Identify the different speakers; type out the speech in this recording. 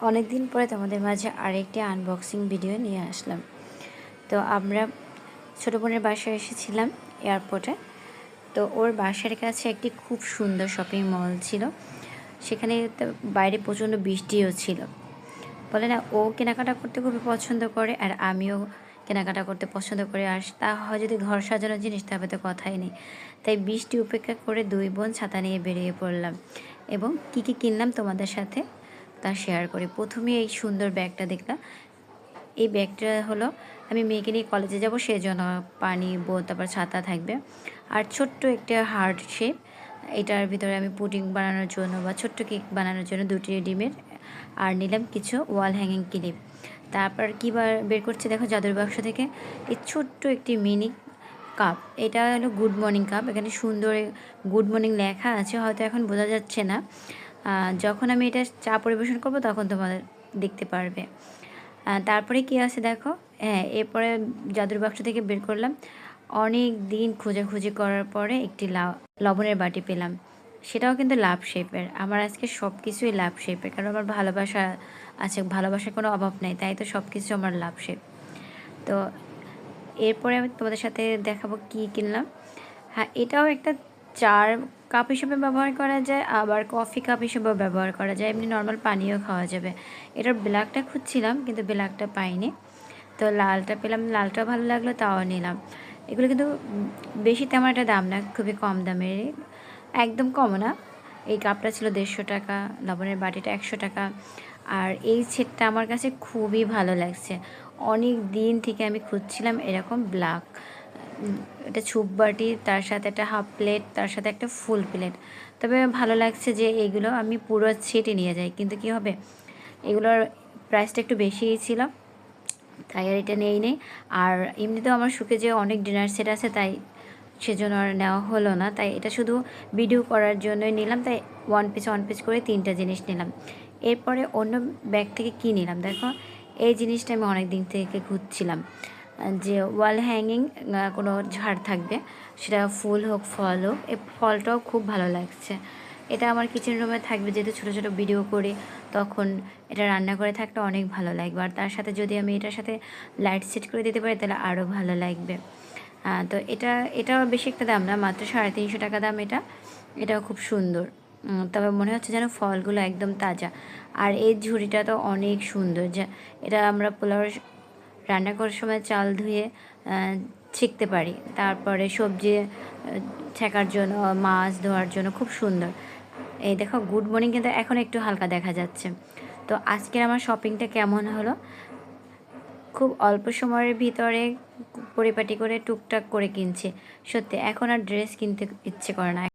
Speaker 1: অনেক দিন পরে তোমাদের মাঝে আরেকটি আনবক্সিং ভিডিও নিয়ে আসলাম। তো আমরা ছোটো বোনের বাসায় এসেছিলাম এয়ারপোর্টে তো ওর বাসার কাছে একটি খুব সুন্দর শপিং মল ছিল। সেখানে বাইরে প্রচণ্ড বৃষ্টিও ছিল। বলে না, ও কেনাকাটা করতে খুবই পছন্দ করে আর আমিও কেনাকাটা করতে পছন্দ করে। আর তা হয় যদি ঘর সাজানোর জিনিস, তবে তো কথাই নেই। তাই বৃষ্টি উপেক্ষা করে দুই বোন ছাতা নিয়ে বেরিয়ে পড়লাম। এবং কী কী কিনলাম তোমাদের সাথে? তা শেয়ার করি। প্রথমে এই সুন্দর ব্যাগটা দেখলাম। এই ব্যাগটা হলো, আমি মেয়েকে নিয়ে কলেজে যাব সেই জন্য পানি বোত তারপর ছাতা থাকবে। আর ছোট্ট একটা হার্ড শেপ এটার ভিতরে আমি পুডিং বানানোর জন্য বা ছোট্ট কেক বানানোর জন্য দুটি ডিমের, আর নিলাম কিছু ওয়াল হ্যাঙ্গিং ক্লিপ তারপর কী বের করছে দেখো জাদুর বাক্স থেকে। এই ছোট্ট একটি মিনি কাপ এটা হলো গুড মর্নিং কাপ এখানে সুন্দর গুড মর্নিং লেখা আছে, হয়তো এখন বোঝা যাচ্ছে না। যখন আমি এটা চা পরিবেশন করব, তখন তোমাদের দেখতে পারবে। তারপরে কি আছে দেখো? হ্যাঁ এরপরে জাদুর বাক্স থেকে বের করলাম। অনেক দিন খোঁজাখুঁজি করার পরে একটি লবণের বাটি পেলাম। সেটাও কিন্তু লাভ শেপের। আমার আজকে সব কিছুই লাভ শেপের, কারণ আমার ভালোবাসা আছে, ভালোবাসার কোনো অভাব নেই, তাই তো সব কিছু আমার লাভ শেপ। তো এরপরে আমি তোমাদের সাথে দেখাবো কি কিনলাম। হ্যাঁ এটাও একটা চার কাপ হিসেবে ব্যবহার করা যায়, আবার কফি কাপ হিসেবেও ব্যবহার করা যায়। এমনি নর্মাল পানিও খাওয়া যাবে। এটার ব্ল্যাকটা খুঁজছিলাম, কিন্তু ব্ল্যাকটা পাইনি। তো লালটা পেলাম লালটা ভালো লাগল, তাও নিলাম। এগুলো কিন্তু বেশি তেমন একটা দাম না, খুবই কম দামের। একদম কম না। এই কাপটা ছিল দেড়শো টাকা, লবণের বাটিটা একশো টাকা। আর এই সেটটা আমার কাছে খুবই ভালো লাগছে। অনেক দিন থেকে আমি খুঁজছিলাম এরকম ব্ল্যাক এটা ছুপ বাটি, তার সাথে একটা হাফ প্লেট, তার সাথে একটা ফুল প্লেট। তবে ভালো লাগছে যে এগুলো আমি পুরো সেটে নিয়ে যাই। কিন্তু কি হবে? এগুলোর প্রাইসটা একটু বেশিই ছিল, তাই আর এটা নেই নেই। আর এমনিতেও আমার সুখে যে অনেক ডিনার সেট আছে, তাই সেজন্য আর নেওয়া হলো না। তাই এটা শুধু ভিডিও করার জন্যই নিলাম, তাই ওয়ান পিস ওয়ান পিস করে তিনটা জিনিস নিলাম। এরপরে অন্য ব্যাগ থেকে কী নিলাম? দেখো, এই জিনিসটা আমি অনেক দিন থেকে খুঁজছিলাম যে ওয়াল হ্যাঙ্গিং কোনো ঝাড় থাকবে, সেটা ফুল হোক, ফল হোক, এই ফলটাও খুব ভালো লাগছে। এটা আমার কিচেন রুমে থাকবে, যেহেতু ছোটো ছোটো ভিডিও করে, তখন এটা রান্না করে থাকলে অনেক ভালো লাগবে। আর তার সাথে যদি আমি এটার সাথে লাইট সেট করে দিতে পারি, তাহলে আরও ভালো লাগবে। তো এটা এটাও বেশি একটা দাম না, মাত্র সাড়ে তিনশো টাকা দাম এটা। এটাও খুব সুন্দর। তবে মনে হচ্ছে যেন ফলগুলো একদম তাজা। আর এই ঝুড়িটা তো অনেক সুন্দর। যা, এটা আমরা পোলাও রান্না করার সময় চাল ধুয়ে ছিঁকতে পারি। তারপরে সবজি ছেঁকার জন্য, মাছ ধোয়ার জন্য খুব সুন্দর। এই দেখো, গুড মর্নিং কিন্তু এখন একটু হালকা দেখা যাচ্ছে। তো আজকের আমার শপিংটা কেমন হলো? খুব অল্প সময়ের ভিতরে পরিপাটি করে টুকটাক করে কিনছি। সত্যি, এখন আর ড্রেস কিনতে ইচ্ছে করে না।